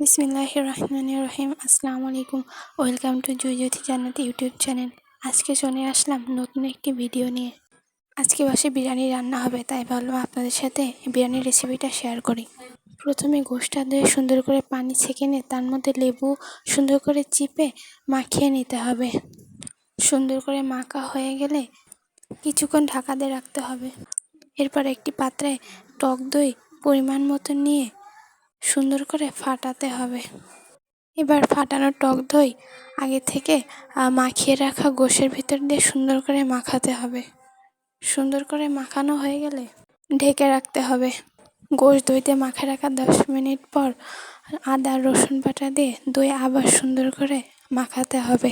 বিসমিল্লাহ রহমান রহিম আসসালামু আলাইকুম ওয়েলকাম টু জয়জ্যোতি জান্নাত ইউটিউব চ্যানেল। আজকে চলে আসলাম নতুন একটি ভিডিও নিয়ে। আজকে বসে বিরিয়ানি রান্না হবে, তাই ভাবলাম আপনাদের সাথে বিরিয়ানির রেসিপিটা শেয়ার করি। প্রথমে গোষ্ঠা দিয়ে সুন্দর করে পানি ছেঁকে নিয়ে, তার মধ্যে লেবু সুন্দর করে চিপে মাখিয়ে নিতে হবে। সুন্দর করে মাখা হয়ে গেলে কিছুক্ষণ ঢাকা দিয়ে রাখতে হবে। এরপর একটি পাত্রে টক দই পরিমাণ মতো নিয়ে সুন্দর করে ফাটাতে হবে। এবার ফাটানো টক দই আগে থেকে মাখিয়ে রাখা গোশের ভিতর দিয়ে সুন্দর করে মাখাতে হবে। সুন্দর করে মাখানো হয়ে গেলে ঢেকে রাখতে হবে। গোশ দইতে মাখা রাখা দশ মিনিট পর আদা, রসুন বাটা দিয়ে দই আবার সুন্দর করে মাখাতে হবে।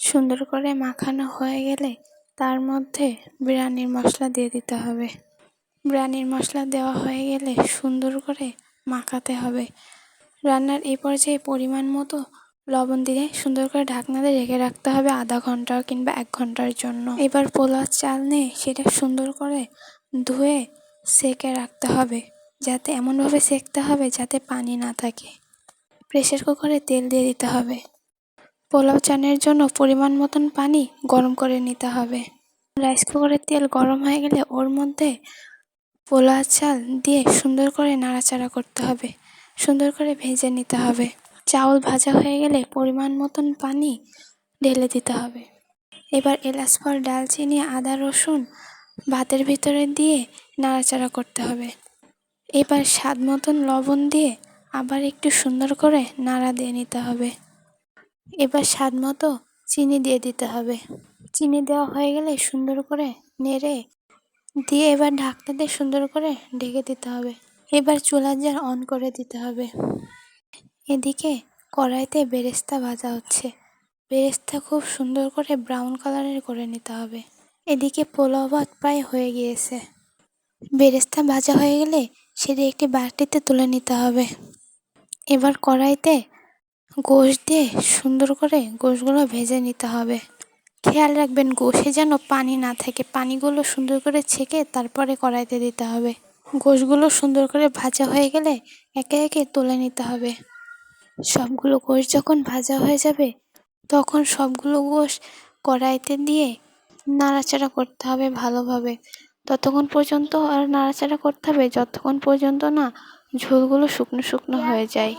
সুন্দর করে মাখানো হয়ে গেলে তার মধ্যে বিরিয়ানির মশলা দিয়ে দিতে হবে। বিরিয়ানির মশলা দেওয়া হয়ে গেলে সুন্দর করে মাখাতে হবে। রান্নার এই পর্যায়ে পরিমাণ মতো লবণ দিয়ে সুন্দর করে ঢাকনা দিয়ে রেখে রাখতে হবে আধা ঘণ্টা কিংবা এক ঘণ্টার জন্য। এবার পোলাও চাল নিয়ে সেটা সুন্দর করে ধুয়ে সেকে রাখতে হবে, যাতে এমনভাবে সেকতে হবে যাতে পানি না থাকে। প্রেশার কুকারে তেল দিয়ে দিতে হবে। পোলাও চানের জন্য পরিমাণ মতন পানি গরম করে নিতে হবে। রাইস কুকারের তেল গরম হয়ে গেলে ওর মধ্যে পোলা চাল দিয়ে সুন্দর করে নাড়াচাড়া করতে হবে। সুন্দর করে ভেজে নিতে হবে। চাউল ভাজা হয়ে গেলে পরিমাণ মতন পানি ঢেলে দিতে হবে। এবার এলাচ ফল ডালচিনি, আদা, রসুন ভাতের ভিতরে দিয়ে নাড়াচাড়া করতে হবে। এবার স্বাদ মতন লবণ দিয়ে আবার একটু সুন্দর করে নাড়া দিয়ে নিতে হবে। এবার স্বাদ মতো চিনি দিয়ে দিতে হবে। চিনি দেওয়া হয়ে গেলে সুন্দর করে নেড়ে দিয়ে এবার ঢাকনা দিয়ে সুন্দর করে ঢেকে দিতে হবে। এবার চুলার জার অন করে দিতে হবে। এদিকে কড়াইতে বেরেস্তা ভাজা হচ্ছে। বেরেস্তা খুব সুন্দর করে ব্রাউন কালারের করে নিতে হবে। এদিকে পোলাও ভাত প্রায় হয়ে গিয়েছে। বেরেস্তা ভাজা হয়ে গেলে সেটি একটি বাটিতে তুলে নিতে হবে। এবার কড়াইতে গোশ দিয়ে সুন্দর করে গোশগুলো ভেজে নিতে হবে। খেয়াল রাখবেন গোশে যেন পানি না থাকে। পানিগুলো সুন্দর করে ছেঁকে তারপরে কড়াইতে দিতে হবে। গোশগুলো সুন্দর করে ভাজা হয়ে গেলে একে একে তুলে নিতে হবে। সবগুলো গোশ যখন ভাজা হয়ে যাবে, তখন সবগুলো গোশ কড়াইতে দিয়ে নাড়াচাড়া করতে হবে ভালোভাবে। ততক্ষণ পর্যন্ত আর নাড়াচাড়া করতে হবে, যতক্ষণ পর্যন্ত না ঝোলগুলো শুকনো শুকনো হয়ে যায়।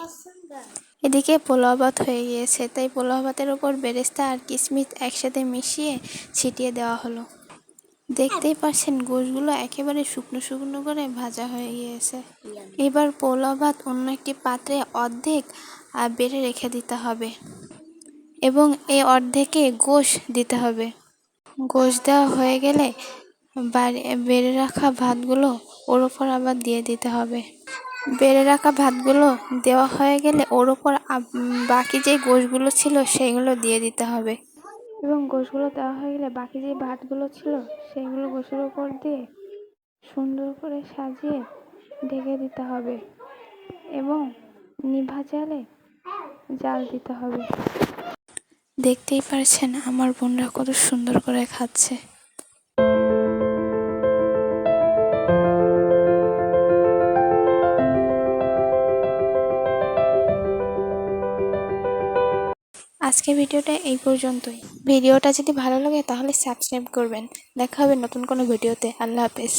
এদিকে পোলাও ভাত হয়ে গিয়েছে, তাই পোলাও ভাতের ওপর বেরেস্তা আর কিশমিশ একসাথে মিশিয়ে ছিটিয়ে দেওয়া হলো। দেখতেই পাচ্ছেন, গোশগুলো একেবারে শুকনো শুকনো করে ভাজা হয়ে গিয়েছে। এবার পোলাও ভাত অন্য একটি পাত্রে অর্ধেক বেড়ে রেখে দিতে হবে। এবং এই অর্ধেকে গোশ দিতে হবে। গোশ দেওয়া হয়ে গেলে বেড়ে রাখা ভাতগুলো ওর ওপর আবার দিয়ে দিতে হবে। বেড়ে রাখা ভাতগুলো দেওয়া হয়ে গেলে ওর ওপর বাকি যে গোশগুলো ছিল সেইগুলো দিয়ে দিতে হবে। এবং গোশগুলো দেওয়া হয়ে গেলে বাকি যে ভাতগুলো ছিল সেগুলো গোশের ওপর দিয়ে সুন্দর করে সাজিয়ে ঢেকে দিতে হবে এবং নিভা জালে জাল দিতে হবে। দেখতেই পারছেন আমার বোনরা কত সুন্দর করে খাচ্ছে। আজকে ভিডিওটা এই পর্যন্তই। ভিডিওটা যদি ভালো লাগে তাহলে সাবস্ক্রাইব করবেন। দেখা হবে নতুন কোনো ভিডিওতে। আল্লাহ হাফেজ।